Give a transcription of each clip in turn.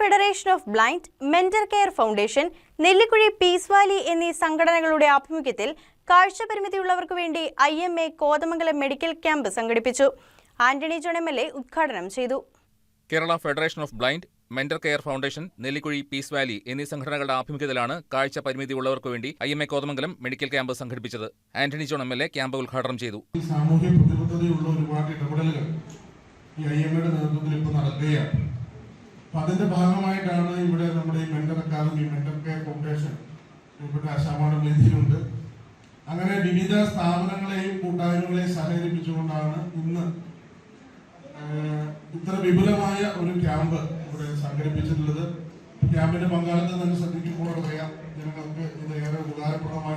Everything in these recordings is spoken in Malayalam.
Federation of blind mental care foundation Nellikuzhi peace valley എന്നീ സംഘടനകളുടെ ആഭിമുഖ്യത്തിൽ കാഴ്ചപരിമിതിയുള്ളവർക്ക് വേണ്ടി I M A Kothamangalam medical camp സംഘടിപ്പിച്ചു. Antony John M L A ഉദ്ഘാടനം ചെയ്തു. Kerala federation of blind mental care foundation Nellikuzhi peace valley എന്നീ സംഘടനകളുടെ ആഭിമുഖ്യത്തിലാണ് കാഴ്ച പരിമിതി ഉള്ളവർക്ക് വേണ്ടി I M A Kothamangalam medical camp സംഘടിപ്പിച്ചത്. Antony John M L A camp ഉദ്ഘാടനം ചെയ്തു. സാമൂഹ്യ പ്രതിബദ്ധതയുള്ള ഒരുപാട് ഇടപെടലുകൾ ഈ ഐ എം എയുടെ നേതൃത്വത്തിൽ ഇപ്പോൾ നടക്കുകയാണ്. അപ്പൊ ഭാഗമായിട്ടാണ് ഇവിടെ നമ്മുടെ ഈ mentor academy mentor care foundation ഇവിടെ വേദിയിലുണ്ട് അങ്ങനെ വിവിധ സ്ഥാപനങ്ങളെയും കൂട്ടായ്മകളെയും സഹകരിപ്പിച്ചുകൊണ്ടാണ് ഇന്ന് ഇത്ര വിപുലമായ ഒരു ക്യാമ്പ് ഇവിടെ സംഘടിപ്പിച്ചിട്ടുള്ളത്. ക്യാമ്പിന്റെ പങ്കാളിത്തം തന്നെ ശ്രദ്ധിക്കുമ്പോൾ അറിയാം ജനങ്ങൾക്ക് ഇത് ഏറെ ഉപകാരപ്രദമായി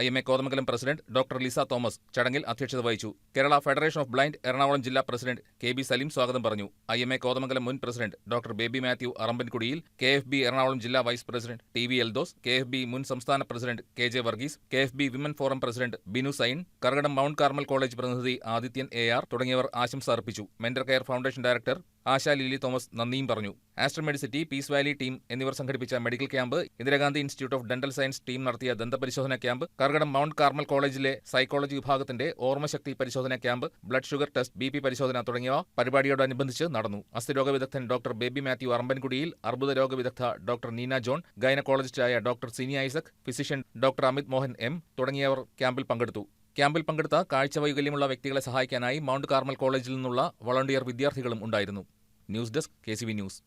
I M A Kothamangalam president doctor Lisa Thomas ചടങ്ങിൽ അധ്യക്ഷത വഹിച്ചു. Kerala federation of blind Ernakulam ജില്ലാ പ്രസിഡന്റ് കെ ബി സലീം സ്വാഗതം പറഞ്ഞു. ഐ എം എ കോതമംഗലം മുൻ പ്രസിഡന്റ് ഡോക്ടർ ബേബി മാത്യു അറമ്പൻകുടിയിൽ കെ എഫ് ബി എറണാകുളം ജില്ലാ vice president T V Eldhose K F B മുൻ സംസ്ഥാന president K J Varghese K F B women forum president Binu Sain Karugadam Mount Carmel college പ്രതിനിധി ആദിത്യൻ എ ആർ തുടങ്ങിയവർ ആശംസ അർപ്പിച്ചു. Mentor care foundation director Asha Lily Thomas നന്ദിയും പറഞ്ഞു. Aster Medicity peace valley team എന്നിവർ സംഘടിപ്പിച്ച medical camp Indira Gandhi institute of dental science team നടത്തിയ ദന്തപരിശോധന ക്യാമ്പ് കർഗടം മൗണ്ട് കാർമൽ കോളേജിലെ സൈക്കോളജി വിഭാഗത്തിന്റെ ഓർമ്മശക്തി പരിശോധന camp blood sugar test B P പരിശോധന തുടങ്ങിയവ പരിപാടിയോടനുബന്ധിച്ച് നടന്നു. അസ്ഥിരോഗ വിദഗ്ധൻ ഡോക്ടർ ബേബി മാത്യു അറമ്പൻകുടിയിൽ അർബുദ രോഗ വിദഗ്ധ doctor Neena John ഗൈനക്കോളജിസ്റ്റായ doctor Sini Isaac physician doctor Amit Mohan M തുടങ്ങിയവർ ക്യാമ്പിൽ പങ്കെടുത്തു. ക്യാമ്പിൽ പങ്കെടുത്ത കാഴ്ച വൈകല്യമുള്ള വ്യക്തികളെ സഹായിക്കാനായി മൗണ്ട് കാർമൽ കോളേജിൽ നിന്നുള്ള വളണ്ടിയർ വിദ്യാർത്ഥികളും ഉണ്ടായിരുന്നു. News desk K news.